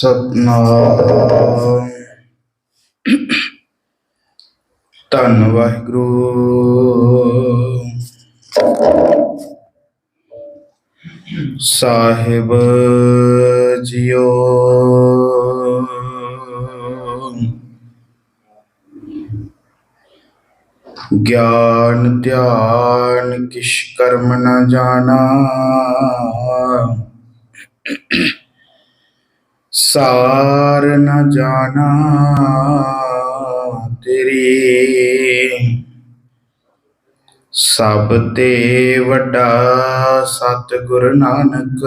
ਸਤਨਾਮ। ਧੰਨ ਵਾਹਿਗੁਰੂ। ਸਾਹਿਬ ਜੀਓ। ਗਿਆਨ ਧਿਆਨ ਕਿਛ ਕਰਮ ਨਾ ਜਾਣਾ। ਸਾਰ ਨ ਜਾਣਾ ਤੇਰੀ। ਸਭ ਤੇ ਵੱਡਾ ਸਤਿਗੁਰ ਨਾਨਕ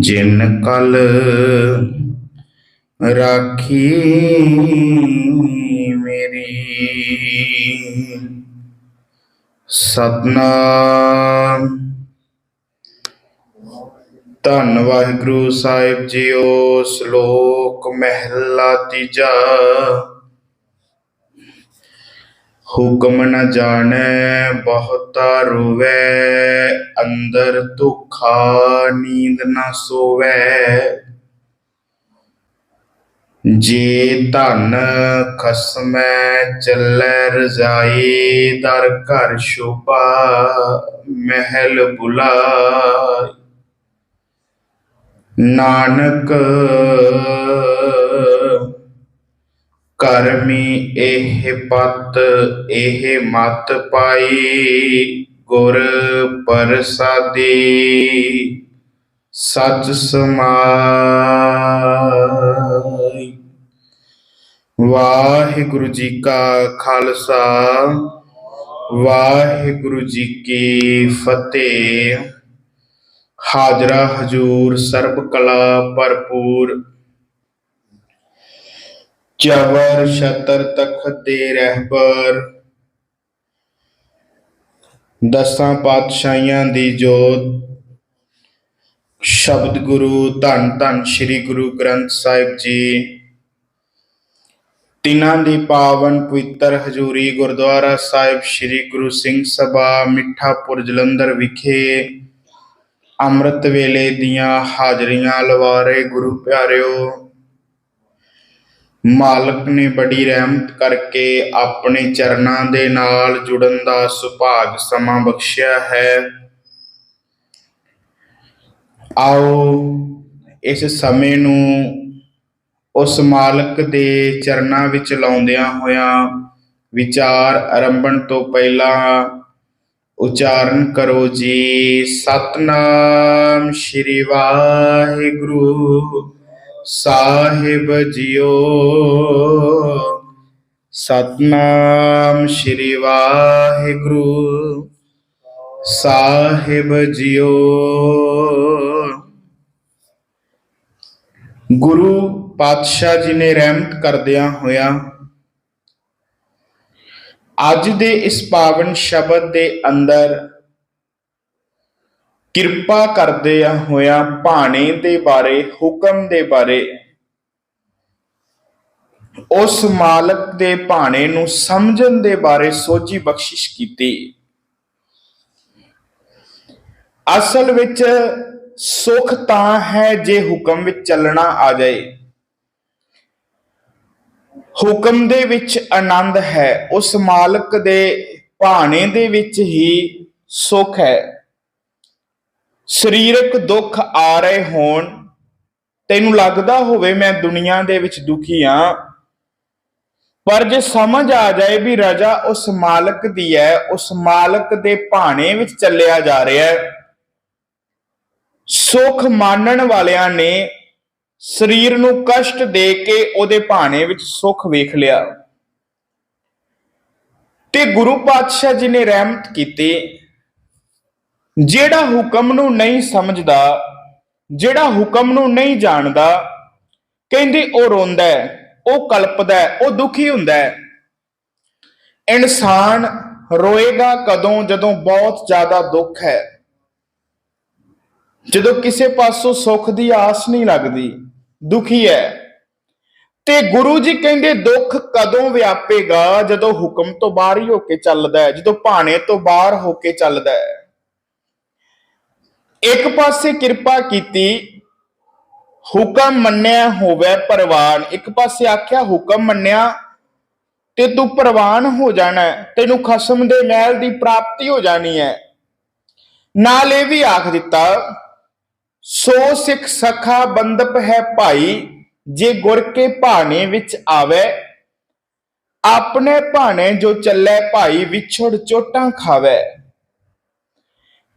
ਜਿਨ ਕਲ ਰਾਖੀ ਮੇਰੀ। ਸਤਨਾਮ ਧੰਨ ਵਾਹਿਗੁਰੂ ਸਾਹਿਬ ਜੀਓ, ਸ਼ਲੋਕ ਮਹਿਲਾ ਤੀਜਾ। ਹੁਕਮ ਨ ਜਾਣੈ, ਬਹੁਤਾ ਰੋਵੈ, ਅੰਦਰ ਧੋਖਾ ਨੀਂਦ ਨ ਸੋਵੈ। ਜੇ ਧਨ ਖਸਮੈ, ਚੱਲੈ ਰਜਾਈ, ਦਰ ਘਰ ਸ਼ੋਭਾ, ਮਹਿਲ ਬੁਲਾਈ। ਨਾਨਕ ਕਰਮੀ ਇਹ ਪਤ, ਇਹ ਮਤ ਪਾਈ ਗੁਰ ਪ੍ਰਸਾਦੀ। ਸਚ ਸਮਾਈ। ਵਾਹਿਗੁਰੂ ਜੀ ਕਾ ਖਾਲਸਾ, ਵਾਹਿਗੁਰੂ ਜੀ ਕੀ ਫਤਿਹ। ਹਾਜ਼ਰਾ ਹਜੂਰ, ਸਰਬ ਕਲਾ ਭਰਪੂਰ। ਚਵਰ ਛਤਰ ਤਖਤ ਦੇ ਰਹਿਬਰ। ਦਸਾਂ ਪਾਤਸ਼ਾਹੀਆਂ ਦੀ ਜੋਤ। ਸ਼ਬਦ ਗੁਰੂ, ਧੰਨ ਧੰਨ ਸ੍ਰੀ ਗੁਰੂ ਗ੍ਰੰਥ ਸਾਹਿਬ ਜੀ। ਤਿਨਾਂ ਦੀ ਪਾਵਨ ਪਵਿੱਤਰ ਹਜੂਰੀ ਗੁਰਦੁਆਰਾ ਸਾਹਿਬ ਸ੍ਰੀ ਗੁਰੂ ਸਿੰਘ ਸਭਾ ਮਿੱਠਾਪੁਰ ਜਲੰਧਰ ਵਿਖੇ ਅੰਮ੍ਰਿਤ ਵੇਲੇ ਦੀਆਂ ਹਾਜ਼ਰੀਆਂ ਲਵਾਰੇ ਗੁਰੂ ਪਿਆਰਿਓ। ਮਾਲਕ ਨੇ ਬੜੀ ਰਹਿਮਤ ਕਰਕੇ ਆਪਣੇ ਚਰਨਾਂ ਦੇ ਨਾਲ ਜੁੜਨ ਦਾ ਸੁਭਾਗ ਸਮਾਂ ਬਖਸ਼ਿਆ ਹੈ। ਆਓ ਇਸ ਸਮੇਂ ਨੂੰ ਉਸ ਮਾਲਕ ਦੇ ਚਰਨਾਂ ਵਿੱਚ ਲਾਉਂਦਿਆਂ ਹੋਇਆਂ ਵਿਚਾਰ ਆਰੰਭਣ ਤੋਂ ਪਹਿਲਾਂ ਉਚਾਰਨ ਕਰੋ ਜੀ। ਸਤਨਾਮ ਸ਼੍ਰੀ ਵਾਹਿਗੁਰੂ। ਸਾਹਿਬ ਜੀਓ। ਸਤਨਾਮ ਸ਼੍ਰੀ ਵਾਹਿਗੁਰੂ। ਸਾਹਿਬ ਜੀਓ। ਗੁਰੂ ਪਾਤਸ਼ਾਹ ਜੀ ਨੇ ਰਹਿਮਤ ਕਰਦਿਆਂ ਹੋਇਆ ਅੱਜ ਦੇ ਇਸ ਪਾਵਨ ਸ਼ਬਦ ਦੇ ਅੰਦਰ ਕਿਰਪਾ ਕਰਦੇ ਹੋਇਆ ਭਾਣੇ ਦੇ ਬਾਰੇ, ਹੁਕਮ ਦੇ ਬਾਰੇ, ਉਸ ਮਾਲਕ ਦੇ ਭਾਣੇ ਨੂੰ ਸਮਝਣ ਦੇ ਬਾਰੇ ਸੋਝੀ ਬਖਸ਼ਿਸ਼ ਕੀਤੀ। ਅਸਲ ਵਿੱਚ ਸੁਖ ਤਾਂ ਹੈ ਜੇ ਹੁਕਮ ਵਿੱਚ ਚੱਲਣਾ ਆ ਜਾਏ। ਹੁਕਮ ਦੇ ਵਿੱਚ ਆਨੰਦ ਹੈ, ਉਸ ਮਾਲਕ ਦੇ ਭਾਣੇ ਦੇ ਵਿੱਚ ਹੀ ਸੁਖ ਹੈ। ਸਰੀਰਕ ਦੁੱਖ ਆ ਰਹੇ ਹੋਣ, ਤੈਨੂੰ ਲੱਗਦਾ ਹੋਵੇ ਮੈਂ ਦੁਨੀਆ ਦੇ ਵਿੱਚ ਦੁਖੀ ਆ, ਪਰ ਜੇ ਸਮਝ ਆ ਜਾਏ ਵੀ ਰਜਾ ਉਸ ਮਾਲਕ ਦੀ ਹੈ, ਉਸ ਮਾਲਕ ਦੇ ਭਾਣੇ ਵਿੱਚ ਚੱਲਿਆ ਜਾ ਰਿਹਾ ਹੈ। ਸੁਖ ਮਾਨਣ ਵਾਲਿਆਂ ਨੇ ਸਰੀਰ ਨੂੰ ਕਸ਼ਟ ਦੇ ਕੇ ਉਹਦੇ ਭਾਣੇ ਵਿੱਚ ਸੁਖ ਵੇਖ ਲਿਆ। ਤੇ ਗੁਰੂ ਪਾਤਸ਼ਾਹ ਜੀ ਨੇ ਰਹਿਮਤ ਕੀਤੀ, ਜਿਹੜਾ ਹੁਕਮ ਨੂੰ ਨਹੀਂ ਸਮਝਦਾ, ਜਿਹੜਾ ਹੁਕਮ ਨੂੰ ਨਹੀਂ ਜਾਣਦਾ, ਕਹਿੰਦੇ ਉਹ ਰੋਂਦਾ ਹੈ, ਉਹ ਕਲਪਦਾ ਹੈ, ਉਹ ਦੁਖੀ ਹੁੰਦਾ ਹੈ। ਇਨਸਾਨ ਰੋਏਗਾ ਕਦੋਂ ਜਦੋਂ ਬਹੁਤ ਜ਼ਿਆਦਾ ਦੁੱਖ ਹੈ। ਜਦੋਂ ਕਿਸੇ ਪਾਸੋਂ ਸੁੱਖ ਦੀ ਆਸ ਨਹੀਂ ਲੱਗਦੀ, ਦੁਖੀ ਹੈ। ਤੇ ਗੁਰੂ ਜੀ ਕਹਿੰਦੇ, ਦੁੱਖ ਕਦੋਂ ਵਿਆਪੇਗਾ? ਜਦੋਂ ਹੁਕਮ ਤੋਂ ਬਾਹਰ ਹੀ ਹੋ ਕੇ ਚੱਲਦਾ ਹੈ, ਜਦੋਂ ਭਾਣੇ ਤੋਂ ਬਾਹਰ ਹੋ ਕੇ ਚੱਲਦਾ ਹੈ। ਇੱਕ ਪਾਸੇ ਕਿਰਪਾ ਕੀਤੀ, ਹੁਕਮ ਮੰਨਿਆ ਹੋਵੇ ਪ੍ਰਵਾਨ। ਇੱਕ ਪਾਸੇ ਆਖਿਆ, ਹੁਕਮ ਮੰਨਿਆ ਤੇ ਤੂੰ ਪ੍ਰਵਾਨ ਹੋ ਜਾਣਾ ਤੈਨੂੰ ਖਸਮ ਦੇ ਮਹਿਲ ਦੀ ਪ੍ਰਾਪਤੀ ਹੋ ਜਾਣੀ ਹੈ। ਨਾਲ ਇਹ ਵੀ ਆਖ ਦਿੱਤਾ ਸੋ ਸਿੱਖ ਸਖਾ ਬੰਦਪ ਹੈ ਭਾਈ, ਜੇ ਗੁਰ ਕੇ ਭਾਣੇ ਵਿੱਚ ਆਵੇ। ਆਪਣੇ ਭਾਣੇ ਜੋ ਚੱਲੇ ਭਾਈ, ਵਿਛੜ ਚੋਟਾਂ ਖਾਵੇ।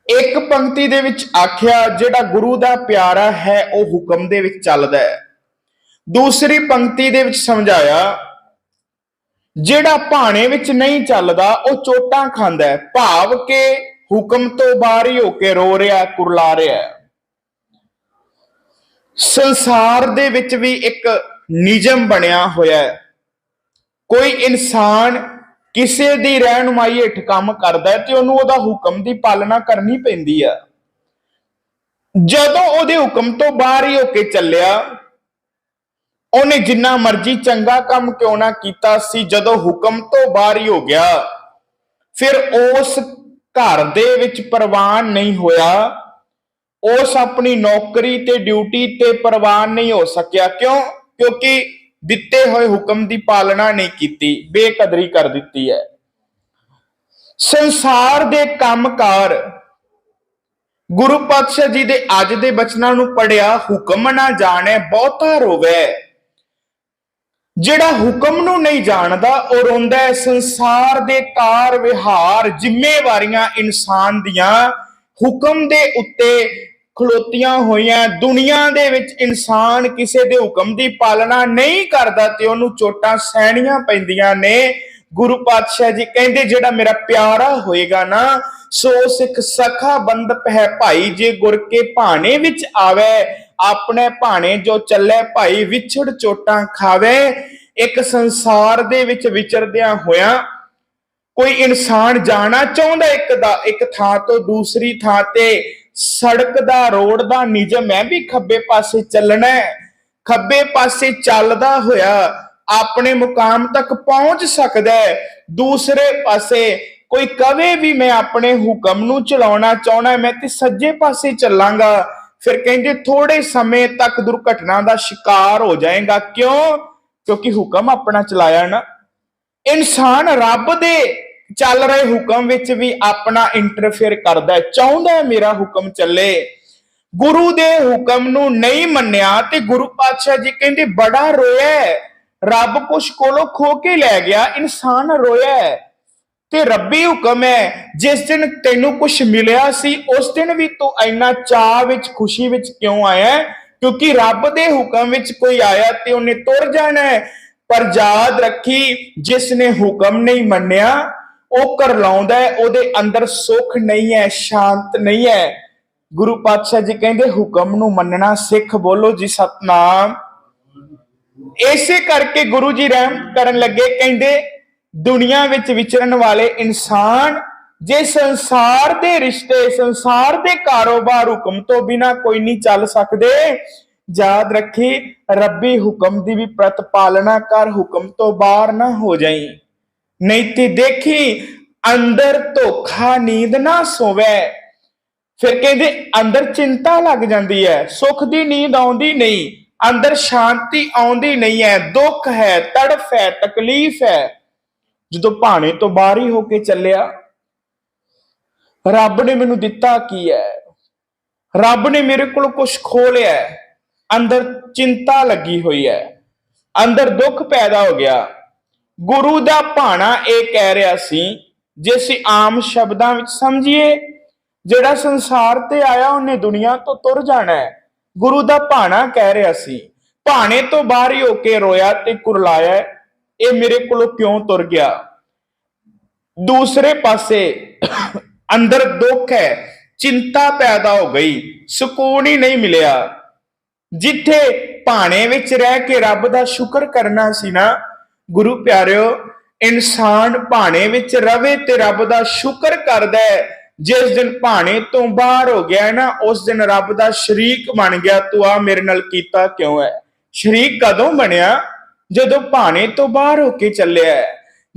ਇੱਕ ਪੰਕਤੀ ਦੇ ਵਿੱਚ ਆਖਿਆ, ਜਿਹੜਾ ਗੁਰੂ ਦਾ ਪਿਆਰਾ ਹੈ, ਉਹ ਹੁਕਮ ਦੇ ਵਿੱਚ ਚੱਲਦਾ ਹੈ। ਦੂਸਰੀ ਪੰਕਤੀ ਦੇ ਵਿੱਚ ਸਮਝਾਇਆ, ਜਿਹੜਾ ਭਾਣੇ ਵਿੱਚ ਨਹੀਂ ਚੱਲਦਾ, ਉਹ ਚੋਟਾਂ ਖਾਂਦਾ ਹੈ। ਭਾਵ ਕਿ ਹੁਕਮ ਤੋਂ ਬਾਹਰ ਹੀ ਹੋ ਕੇ ਰੋ ਰਿਹਾ, ਕੁਰਲਾ ਰਿਹਾ ਹੈ। ਸੰਸਾਰ ਦੇ ਵਿੱਚ ਵੀ ਇੱਕ ਨਿਯਮ ਬਣਿਆ ਹੋਇਆ ਹੈ। ਕੋਈ ਇਨਸਾਨ ਕਿਸੇ ਦੀ ਰਹਿਨੁਮਾਈ ਹੇਠ ਕੰਮ ਕਰਦਾ ਹੈ ਤੇ ਉਹਨੂੰ ਉਹਦਾ ਹੁਕਮ ਦੀ ਪਾਲਣਾ ਕਰਨੀ ਪੈਂਦੀ ਆ। ਜਦੋਂ ਉਹਦੇ ਹੁਕਮ ਤੋਂ ਬਾਹਰ ਹੀ ਹੋ ਕੇ ਚੱਲਿਆ, ਉਹਨੇ ਜਿੰਨਾ ਮਰਜ਼ੀ ਚੰਗਾ ਕੰਮ ਕਿਉਂ ਨਾ ਕੀਤਾ ਸੀ, ਜਦੋਂ ਹੁਕਮ ਤੋਂ ਬਾਹਰ ਹੀ ਹੋ ਗਿਆ, ਫਿਰ ਉਸ ਘਰ ਦੇ ਵਿੱਚ ਪ੍ਰਵਾਨ ਨਹੀਂ ਹੋਇਆ। ਉਸ ਆਪਣੀ ਨੌਕਰੀ ਤੇ ਡਿਊਟੀ ਤੇ ਪ੍ਰਵਾਨ ਨਹੀਂ ਹੋ ਸਕਿਆ। ਕਿਉਂ? ਕਿਉਂਕਿ ਦਿੱਤੇ ਹੋਏ ਹੁਕਮ ਦੀ ਪਾਲਣਾ ਨਹੀਂ ਕੀਤੀ, ਬੇਕਦਰੀ ਕਰ ਦਿੱਤੀ ਹੈ। ਸੰਸਾਰ ਦੇ ਕੰਮਕਾਰ, ਗੁਰੂ ਪਾਤਸ਼ਾਹ ਜੀ ਦੇ ਅੱਜ ਦੇ ਬਚਨਾਂ ਨੂੰ ਪੜਿਆ ਹੁਕਮ ਨਾ ਜਾਣੇ, ਬਹੁਤਾ ਰੋਵੇ। ਜਿਹੜਾ ਹੁਕਮ ਨੂੰ ਨਹੀਂ ਜਾਣਦਾ, ਉਹ ਰੋਂਦਾ ਹੈ, ਸੰਸਾਰ ਦੇ ਕਾਰ ਵਿਹਾਰ ਜ਼ਿੰਮੇਵਾਰੀਆਂ ਇਨਸਾਨ ਦੀਆਂ, ਹੁਕਮ ਦੇ ਉੱਤੇ ਖਲੋਤੀਆਂ ਹੋਈਆਂ ਦੁਨੀਆ ਦੇ ਵਿੱਚ ਇਨਸਾਨ ਕਿਸੇ ਦੇ ਹੁਕਮ ਦੀ ਪਾਲਣਾ ਨਹੀਂ ਕਰਦਾ ਤੇ ਉਹਨੂੰ ਚੋਟਾਂ ਸਹਿਣੀਆਂ ਪੈਂਦੀਆਂ ਨੇ। ਗੁਰੂ ਪਾਤਸ਼ਾਹ ਜੀ ਕਹਿੰਦੇ, ਜਿਹੜਾ ਮੇਰਾ ਪਿਆਰਾ ਹੋਏਗਾ ਨਾ, ਸੋ ਸਿੱਖ ਸਖਾ ਬੰਦਪ ਹੈ ਭਾਈ, ਜੇ ਗੁਰ ਕੇ ਭਾਣੇ ਵਿੱਚ ਆਵੇ, ਆਪਣੇ ਭਾਣੇ ਜੋ ਚੱਲੇ ਭਾਈ, ਵਿਛੜ ਚੋਟਾਂ ਖਾਵੇ। ਇੱਕ ਸੰਸਾਰ ਦੇ ਵਿੱਚ ਵਿਚਰਦਿਆਂ ਹੋਇਆਂ ਕੋਈ ਇਨਸਾਨ ਜਾਣਾ ਚਾਹੁੰਦਾ ਇੱਕ ਦਾ, ਇੱਕ ਥਾਂ ਤੋਂ ਦੂਸਰੀ ਥਾਂ ਤੇ ਸੜਕ ਦਾ, ਰੋਡ ਦਾ ਨਿਯਮ ਹੈ ਵੀ ਖੱਬੇ ਪਾਸੇ ਚੱਲਣਾ ਖੱਬੇ ਪਾਸੇ ਚੱਲਦਾ ਹੋਇਆ ਆਪਣੇ ਮੁਕਾਮ ਤੱਕ ਪਹੁੰਚ ਸਕਦਾ ਹੈ। ਦੂਸਰੇ ਪਾਸੇ ਕੋਈ ਕਵੇ ਵੀ ਮੈਂ ਆਪਣੇ ਹੁਕਮ ਨੂੰ ਚਲਾਉਣਾ ਚਾਹਣਾ ਮੈਂ ਤੇ ਸੱਜੇ ਪਾਸੇ ਚੱਲਾਂਗਾ। ਫਿਰ ਕਹਿੰਦੇ ਥੋੜੇ ਸਮੇਂ ਤੱਕ ਦੁਰਘਟਨਾ ਦਾ ਸ਼ਿਕਾਰ ਹੋ ਜਾਏਗਾ। ਕਿਉਂ? ਕਿਉਂਕਿ ਹੁਕਮ ਆਪਣਾ ਚਲਾਇਆ ਨਾ। ਇਨਸਾਨ ਰੱਬ ਦੇ ਚੱਲ ਰਹੇ ਹੁਕਮ ਵਿੱਚ ਵੀ ਆਪਣਾ ਇੰਟਰਫੇਅਰ ਕਰਦਾ ਹੈ। ਚਾਹੁੰਦਾ ਹੈ ਮੇਰਾ ਹੁਕਮ ਚੱਲੇ। ਗੁਰੂ ਦੇ ਹੁਕਮ ਨੂੰ ਨਹੀਂ ਮੰਨਿਆ ਤੇ ਗੁਰੂ ਪਾਤਸ਼ਾਹ ਜੀ ਕਹਿੰਦੇ, ਬੜਾ ਰੋਇਆ ਰੱਬ ਕੁਛ ਕੋਲੋਂ ਖੋ ਕੇ ਲੈ ਗਿਆ। ਇਨਸਾਨ ਰੋਇਆ ਹੈ। ਤੇ ਰੱਬੀ ਹੁਕਮ ਹੈ, ਜਿਸ ਦਿਨ ਤੈਨੂੰ ਕੁਛ ਮਿਲਿਆ ਸੀ, ਉਸ ਦਿਨ ਵੀ ਤੂੰ ਇੰਨਾ ਚਾਹ ਵਿੱਚ, ਖੁਸ਼ੀ ਵਿੱਚ ਕਿਉਂ ਆਇਆ ਕਿਉਂਕਿ ਰੱਬ ਦੇ ਹੁਕਮ ਵਿੱਚ ਕੋਈ ਆਇਆ ਤੇ ਉਹਨੇ ਤੁਰ ਜਾਣਾ ਹੈ। ਪਰ ਯਾਦ ਰੱਖੀ, ਜਿਸ ਨੇ ਹੁਕਮ ਨਹੀਂ ਮੰਨਿਆ ਉਹ ਕਰਲਾਉਂਦਾ ਹੈ, ਉਹਦੇ ਅੰਦਰ ਸੁੱਖ ਨਹੀਂ ਹੈ, ਸ਼ਾਂਤ ਨਹੀਂ ਹੈ। ਗੁਰੂ ਪਾਤਸ਼ਾਹ ਜੀ ਕਹਿੰਦੇ, ਹੁਕਮ ਨੂੰ ਮੰਨਣਾ ਸਿੱਖ, ਬੋਲੋ ਜੀ ਸਤਨਾਮ। ਇਸੇ ਕਰਕੇ ਗੁਰੂ ਜੀ ਰਹਿਮ ਕਰਨ ਲੱਗੇ, ਕਹਿੰਦੇ, ਦੁਨੀਆ ਵਿੱਚ ਵਿਚਰਨ ਵਾਲੇ ਇਨਸਾਨ, ਜੇ ਸੰਸਾਰ ਦੇ ਰਿਸ਼ਤੇ, ਸੰਸਾਰ ਦੇ ਕਾਰੋਬਾਰ ਹੁਕਮ ਤੋਂ ਬਿਨਾ ਕੋਈ ਨਹੀਂ ਚੱਲ ਸਕਦੇ, ਯਾਦ ਰੱਖੀ, ਰੱਬੀ ਹੁਕਮ ਦੀ ਵੀ ਪ੍ਰਤਪਾਲਣਾ ਕਰ, ਹੁਕਮ ਤੋਂ ਬਾਹਰ ਨਾ ਹੋ ਜਾਈ। ਨਹੀਂ ਤੇ ਦੇਖੀ, ਅੰਦਰ ਧੋਖਾ ਨੀਂਦ ਨਾ ਸੋਵੇ। ਫਿਰ ਕਹਿੰਦੇ, ਅੰਦਰ ਚਿੰਤਾ ਲੱਗ ਜਾਂਦੀ ਹੈ ਸੁੱਖ ਦੀ ਨੀਂਦ ਆਉਂਦੀ ਨਹੀਂ, ਅੰਦਰ ਸ਼ਾਂਤੀ ਆਉਂਦੀ ਨਹੀਂ ਹੈ ਦੁੱਖ ਹੈ, ਤੜਫ ਹੈ, ਤਕਲੀਫ ਹੈ। ਜਦੋਂ ਭਾਣੇ ਤੋਂ ਬਾਹਰ ਹੀ ਹੋ ਕੇ ਚੱਲਿਆ, ਰੱਬ ਨੇ ਮੈਨੂੰ ਦਿੱਤਾ ਕੀ ਹੈ ਰੱਬ ਨੇ ਮੇਰੇ ਕੋਲ ਕੁਝ ਖੋ ਲਿਆ ਅੰਦਰ ਚਿੰਤਾ ਲੱਗੀ ਹੋਈ ਹੈ ਅੰਦਰ ਦੁੱਖ ਪੈਦਾ ਹੋ ਗਿਆ। ਗੁਰੂ ਦਾ ਭਾਣਾ ਇਹ ਕਹਿ ਰਿਹਾ ਸੀ, ਜੇ ਅਸੀਂ ਆਮ ਸ਼ਬਦਾਂ ਵਿੱਚ ਸਮਝੀਏ, ਜਿਹੜਾ ਸੰਸਾਰ ਤੇ ਆਇਆ ਉਹਨੇ ਦੁਨੀਆ ਤੋਂ ਤੁਰ ਜਾਣਾ ਹੈ। ਗੁਰੂ ਦਾ ਭਾਣਾ ਕਹਿ ਰਿਹਾ ਸੀ, ਭਾਣੇ ਤੋਂ ਬਾਹਰ ਹੀ ਹੋ ਕੇ ਰੋਇਆ ਤੇ ਕੁਰਲਾਇਆ ਇਹ ਮੇਰੇ ਕੋਲੋਂ ਕਿਉਂ ਤੁਰ ਗਿਆ? ਦੂਸਰੇ ਪਾਸੇ ਅੰਦਰ ਦੁੱਖ ਹੈ, ਚਿੰਤਾ ਪੈਦਾ ਹੋ ਗਈ, ਸਕੂਨ ਹੀ ਨਹੀਂ ਮਿਲਿਆ। ਜਿੱਥੇ ਭਾਣੇ ਵਿੱਚ ਰਹਿ ਕੇ ਰੱਬ ਦਾ ਸ਼ੁਕਰ ਕਰਨਾ ਸੀ ਨਾ ਗੁਰੂ ਪਿਆਰਿਓ, ਇਨਸਾਨ ਭਾਣੇ ਵਿੱਚ ਰਵੇ ਤੇ ਰੱਬ ਦਾ ਸ਼ੁਕਰ ਕਰਦਾ ਹੈ। ਜਿਸ ਦਿਨ ਭਾਣੇ ਤੋਂ ਬਾਹਰ ਹੋ ਗਿਆ ਨਾ, ਉਸ ਦਿਨ ਰੱਬ ਦਾ ਸ਼ਰੀਕ ਬਣ ਗਿਆ। ਤੂੰ ਆ ਮੇਰੇ ਨਾਲ ਕੀਤਾ ਕਿਉਂ ਹੈ? ਸ਼ਰੀਕ ਕਦੋਂ ਬਣਿਆ? ਜਦੋਂ ਭਾਣੇ ਤੋਂ ਬਾਹਰ ਹੋ ਕੇ ਚੱਲਿਆ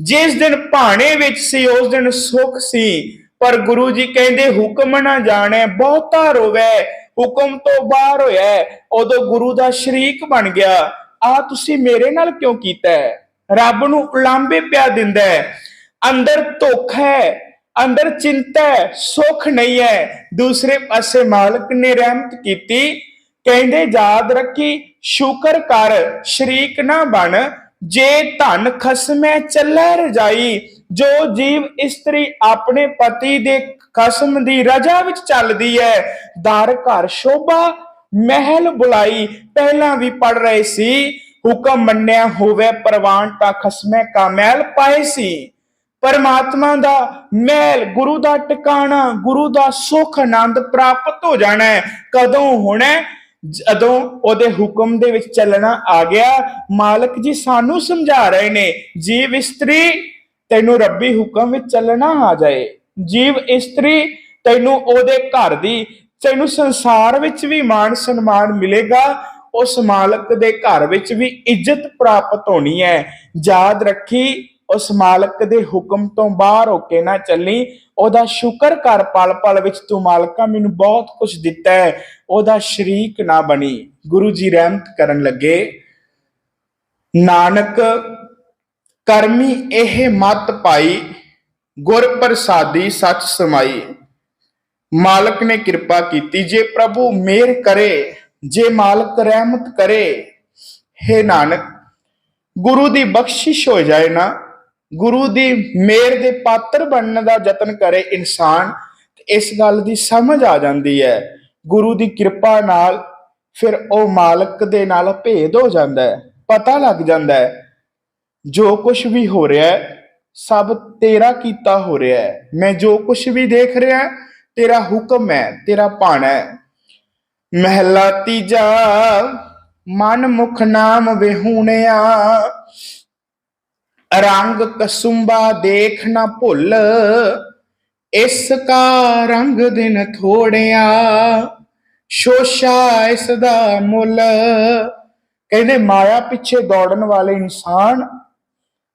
ਜਿਸ ਦਿਨ ਭਾਣੇ ਵਿੱਚ ਸੀ, ਉਸ ਦਿਨ ਸੁੱਖ ਸੀ। ਪਰ ਗੁਰੂ ਜੀ ਕਹਿੰਦੇ, ਹੁਕਮ ਨਾ ਜਾਣੈ, ਬਹੁਤਾ ਰੋਵੇ। ਹੁਕਮ ਤੋਂ ਬਾਹਰ ਹੋਇਆ ਉਦੋਂ ਗੁਰੂ ਦਾ ਸ਼ਰੀਕ ਬਣ ਗਿਆ। ਆ ਤੁਸੀਂ ਮੇਰੇ ਨਾਲ ਕਿਉਂ ਕੀਤਾ ਹੈ? ਰੱਬ ਨੂੰ ਉਲਾਂਭੇ ਪਿਆ ਦਿੰਦਾ ਹੈ। ਅੰਦਰ ਧੋਖਾ ਹੈ, ਅੰਦਰ ਚਿੰਤਾ ਹੈ, ਸੁੱਖ ਨਹੀਂ ਹੈ। ਦੂਸਰੇ ਪਾਸੇ ਮਾਲਕ ਨੇ ਰਹਿਮਤ ਕੀਤੀ। ਕਹਿੰਦੇ, ਯਾਦ ਰੱਖੀ, ਸ਼ੁਕਰ ਕਰ, ਸ਼ਰੀਕ ਨਾ ਬਣ। ਜੇ ਧਨ ਖਸਮੈ ਚੱਲੈ ਰਜਾਈ, ਜੋ ਜੀਵ ਇਸਤਰੀ ਆਪਣੇ ਪਤੀ ਦੇ ਖਸਮ ਦੀ ਰਜਾ ਵਿੱਚ ਚੱਲਦੀ ਹੈ। ਦਰ ਘਰ ਸ਼ੋਭਾ, ਮਹਿਲ ਬੁਲਾਈ, ਪਹਿਲਾਂ ਵੀ ਪੜ ਰਹੇ ਸੀ। ਹੁਕਮ ਮੰਨਿਆ ਹੋਵੇ ਪ੍ਰਵਾਨ ਤਾਂ ਖਸਮੈ ਕਾ ਪਾਏ ਸੀ। ਪਰਮਾਤਮਾ ਦਾ ਮਹਿਲ, ਗੁਰੂ ਦਾ ਟਿਕਾਣਾ, ਗੁਰੂ ਦਾ ਸੁਖ ਆਨੰਦ ਪ੍ਰਾਪਤ ਹੋ ਜਾਣਾ ਹੈ। ਕਦੋਂ ਹੋਣਾ ਜਦੋਂ ਉਹਦੇ ਹੁਕਮ ਦੇ ਵਿੱਚ ਚੱਲਣਾ ਆ ਗਿਆ, ਮਾਲਕ ਜੀ ਸਾਨੂੰ ਸਮਝਾ ਰਹੇ ਨੇ, ਜੀਵ ਇਸਤਰੀ, ਤੈਨੂੰ ਰੱਬੀ ਹੁਕਮ ਵਿੱਚ ਚੱਲਣਾ ਆ ਜਾਏ। ਜੀਵ ਇਸਤਰੀ, ਤੈਨੂੰ ਉਹਦੇ ਘਰ ਦੀ, ਤੈਨੂੰ ਸੰਸਾਰ ਵਿੱਚ ਵੀ ਮਾਣ ਸਨਮਾਨ ਮਿਲੇਗਾ। ਉਸ ਮਾਲਕ ਦੇ ਘਰ ਵਿੱਚ ਵੀ ਇੱਜ਼ਤ ਪ੍ਰਾਪਤ ਹੋਣੀ ਹੈ। ਯਾਦ ਰੱਖੀ, ਉਸ ਮਾਲਕ ਦੇ ਹੁਕਮ ਤੋਂ ਬਾਹਰ ਹੋ ਕੇ ਨਾ ਚੱਲੀ। ਉਹਦਾ ਸ਼ੁਕਰ ਕਰ ਪਲ ਪਲ ਵਿੱਚ ਤੂੰ ਮਾਲਕਾ ਮੈਨੂੰ ਬਹੁਤ ਕੁਝ ਦਿੱਤਾ ਹੈ। ਉਹਦਾ ਸ਼ਰੀਕ ਨਾ ਬਣੀ। ਗੁਰੂ ਜੀ ਰਹਿਮਤ ਕਰਨ ਲੱਗੇ। ਨਾਨਕ, ਕਰਮੀ ਇਹ ਮਤ ਪਾਈ। ਗੁਰ ਪ੍ਰਸਾਦੀ ਸੱਚ ਸਮਾਈ। ਮਾਲਕ ਨੇ ਕਿਰਪਾ ਕੀਤੀ। ਜੇ ਪ੍ਰਭੂ ਮਿਹਰ ਕਰੇ ਜੇ ਮਾਲਕ ਰਹਿਮਤ ਕਰੇ हे ਨਾਨਕ, ਗੁਰੂ ਦੀ ਬਖਸ਼ਿਸ਼ ਹੋ ਜਾਏ ਨਾ, ਗੁਰੂ ਦੀ ਮੇਰ ਦੇ ਪਾਤਰ ਬਣਨ ਦਾ ਯਤਨ ਕਰੇ ਇਨਸਾਨ ਇਸ ਗੱਲ ਦੀ ਸਮਝ ਆ ਜਾਂਦੀ ਹੈ। ਗੁਰੂ ਦੀ ਕਿਰਪਾ ਨਾਲ ਫਿਰ ਉਹ ਮਾਲਕ ਦੇ ਨਾਲ ਭੇਦ ਹੋ ਜਾਂਦਾ ਹੈ, ਪਤਾ ਲੱਗ ਜਾਂਦਾ ਹੈ, ਜੋ ਕੁਝ ਵੀ ਹੋ ਰਿਹਾ ਹੈ, ਸਭ ਤੇਰਾ ਕੀਤਾ ਹੋ ਰਿਹਾ ਹੈ। ਮੈਂ ਜੋ ਕੁਝ ਵੀ ਦੇਖ ਰਿਹਾ, ਤੇਰਾ ਹੁਕਮ ਹੈ, ਤੇਰਾ ਭਾਣਾ ਹੈ। ਮਹਿਲਾ ਤੀਜਾ, ਮਨ ਮੁਖ ਨਾਮ ਵਿਹੂਣਿਆ। ਰੰਗ ਕਸੁੰਬਾ ਦੇਖ ਨਾ ਭੁੱਲ, ਇਸ ਕਾ ਰੰਗ ਦਿਨ ਥੋੜਿਆ। ਸ਼ੋਸ਼ਾ ਇਸ ਦਾ ਮੁੱਲ। ਕਹਿੰਦੇ ਮਾਇਆ ਪਿੱਛੇ ਦੌੜਨ ਵਾਲੇ ਇਨਸਾਨ,